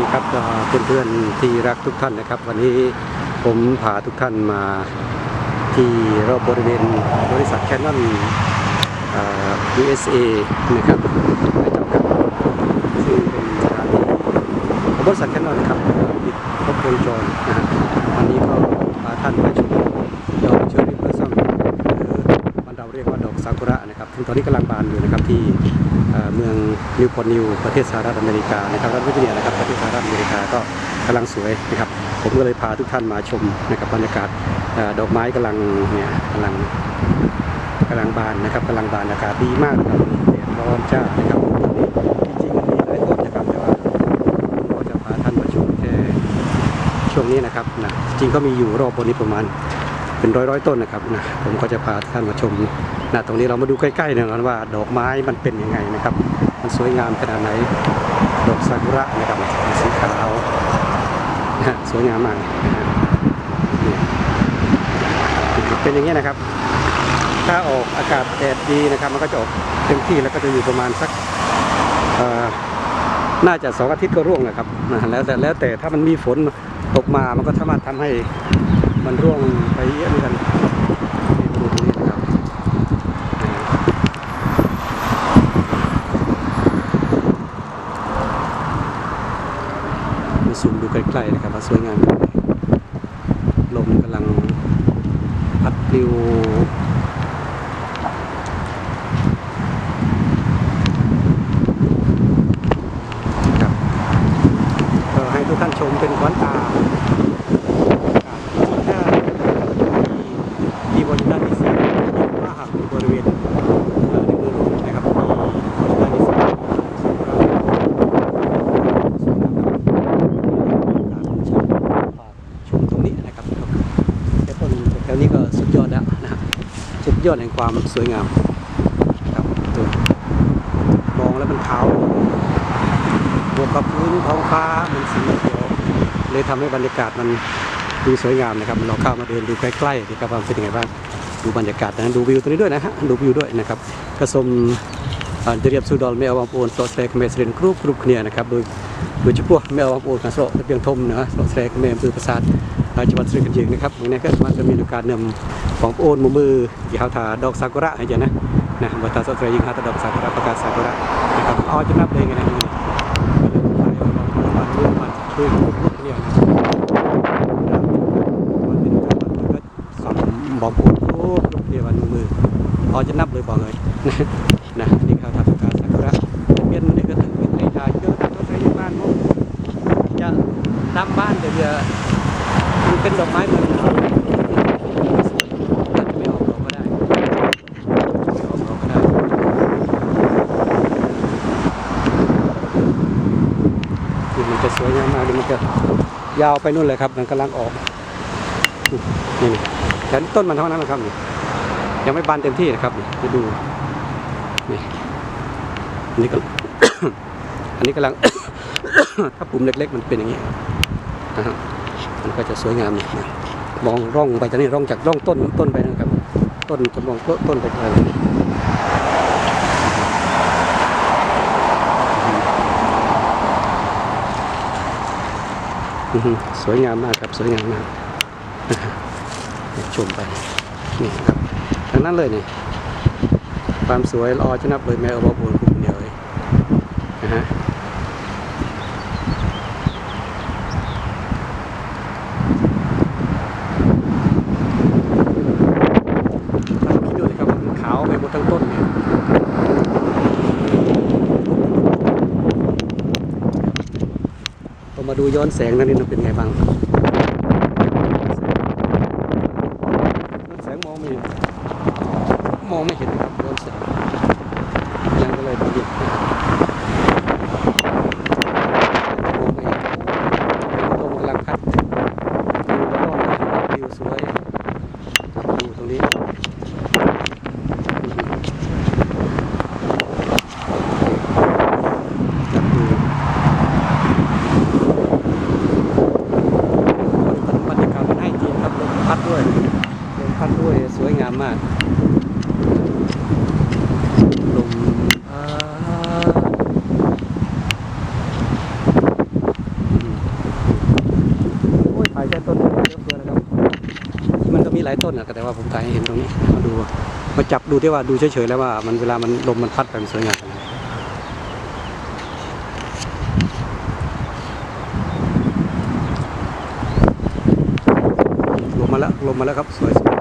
ดีครับเอ่อเพื่อนๆที่รักทุกท่านนะครับ วันนี้ผมพาทุกท่านมาที่รอบบริเวณบริษัทแคนนอน USA นะครับในจำกัดซึ่งเป็นสถานที่ของบริษัทแคนนอนครับติดครบวงจรนะฮะวันนี้ก็พาท่านไปชมดอกเชอร์รี่บลัซซัมหรือมันเราเรียกว่าดอกซากุระนะครับซึ่งตอนนี้กำลังบานอยู่นะครับที่ เมืองนิวพอร์ตนิวประเทศสหรัฐอเมริกานะครับรัฐวิจิเนียนะครับประเทศสหรัฐอเมริกาก็กำลังสวยนะครับ ผมก็เลยพาทุกท่านมาชมนะครับบรรยากาศดอกไม้กำลังเนี่ยกำลังกำลังบานนะครับกำลังบานอากาศดีมากนะครับแดดร้อนจ้านะครับจริงๆมีหลายต้นนะครับแต่ว่าผมก็จะพาท่านมาชมแค่ช่วงนี้นะครับนะจริงก็มีอยู่รอบบนนี้ประมาณ เป็นร้อยร้อยต้นนะครับนะผมก็จะพาท่านมาชมนะตรงนี้เรามาดูใกล้ๆหน่อยนว่า ดอกไม้มันเป็นยังไงนะครับ มันสวยงามขนาดไหน ดอกซากุระนะครับสีขาวนะสวยงามมากนะฮะเป็นอย่างนี้นะครับ ถ้าออกอากาศแดดดีนะครับ มันก็จะออกเต็มที่แล้วก็จะอยู่ประมาณสักน่าจะสองอาทิตย์ก็ร่วงนะครับนะแล้วแต่แล้วแต่ถ้ามันมีฝนตกมามันก็สามารถทำให้ มันร่วงไปเยอะเหมือนกันดูตรงนี้นะครับมาซูมดูใกล้ๆนะครับว่าสวยงามขนาดไหนลมกำลังพัดปลิวให้ทุกท่านชมเป็นขวัญตาที่บริเวณด้านที่สี่ว่าหากอยู่บริเวณเอ่อในเมืองหลวงนะครับที่บริเวณด้านที่สี่ชมตรงนี้นะครับแค่ต้นแถวนี้ก็สุดยอดแล้วนะฮะสุด ยอดแห่งความสวยงามครับตัวมองแล้วมันขาวบวกกับพื้นท้องฟ้ามันสีเขียวเลยทำให้บรรยากาศมันดูสวยงามนะครับเราเข้ามาเดินดูใกล้ๆนะครับว่าเป็นยังไงบ้างดูบรรยากาศนะดูวิวตรงนี้ด้วยนะฮะดูวิวด้วยนะครับกระสมเดียบสูดอลไม่เอาบางปูนโซเซกเมสเรนกรุ๊ปกรุ๊ปเนี่ยนะครับโดยโดยเฉพาะไม่เอาบางปูนกันโซเพียงทมนะโซเซกเมอำเภอประสาท จังหวัดสุรินทร์กันยิงนะครับตรงนี้ก็มันจะมีการนำของโอนมือมือที่เขาถาดอกซากุระให้เจนะนะบัตรโซเซยิงหาดอกซากุระประกาศซากุระนะครับเอจะนับเลยไงนะคือเนี่ยสองบอกพูดลูกเดียววันมือพอจะนับเลยบอกเลยนะนี่เขาทำการสักการะเปลี่ยนนี่ก็ถึงเป็นในทางเยอะต้องใช้บ้านมั้งจะตามบ้านเดี๋ยว เป็นดอกไม้เหมือนตัดไม่ออกเราก็ได้ไม่ออกเราก็ได้ มันจะสวยงามมากเลยมันจะยาวไปนู่นเลยครับ มันกำลังออกนี่นี่แต่ต้นมันเท่านั้นนะครับนี่ยังไม่บานเต็มที่นะครับนี่จะดูนี่อันนี้ก็อันนี้กำลังถ้าปุ่มเล็กๆมันเป็นอย่างนี้นะฮะ มันก็จะสวยงามนี่นะมองร่องไปจากนี้ร่องจากร่องต้นต้นไปนะครับ ต้นจะมองต้นไปอะไรอือฮึสวยงามมากครับสวยงามมากชมไปนี่ครับทั้งนั้นเลยนี่ความสวยรอจะนับเลยแม่เอาบอบูนคุณเดียวเลยนะฮะท่านคิดดูเลยครับว่ามันขาวไปหมดทั้งต้นเนี่ยพอ มาดูย้อนแสงนั่นนี่มันเป็นไงบ้างแสง โวยสวยงามมากลมโอ้ยถ่ายแค่ต้นเดียวเพื่อนะครับ มันก็มีหลายต้นนะแต่ว่าผมถ่ายให้เห็นตรงนี้ มาดูมาจับดูที่ว่าดูเฉยๆแล้วว่ามันเวลามันลมมันพัดไปมันสวยงามลมมาแล้วลมมาแล้วครับสวย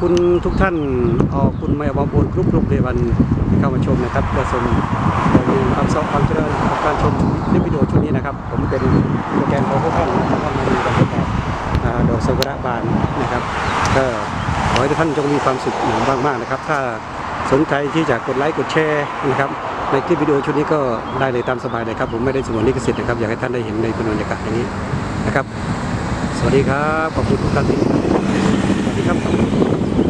คุณทุกท่านขอบคุณไม่บอมบูนกรุ๊ปกรุ๊ปในวันที่เข้ามาชมนะครับเพื่อชมมีความสอบความเจริญกับการชมคลิปวิดีโอชุดนี้นะครับ ผมเป็นโปรแกรมของพวกท่านนะครับท่านมาดูกันแบบอ่าดอกซากุระบานนะครับก็ขอให้ทุกท่านจงมีความสุขอย่างมากๆนะครับ ถ้าสนใจที่จะกดไลค์กดแชร์นะครับในคลิปวิดีโอชุดนี้ก็ได้เลยตามสบายเลยครับผมไม่ได้สงวนลิขสิทธิ์นะครับอยากให้ท่านได้เห็นในบรรยากาศอย่างนี้นะครับ สวัสดีครับขอบคุณทุกท่านที่ ครับ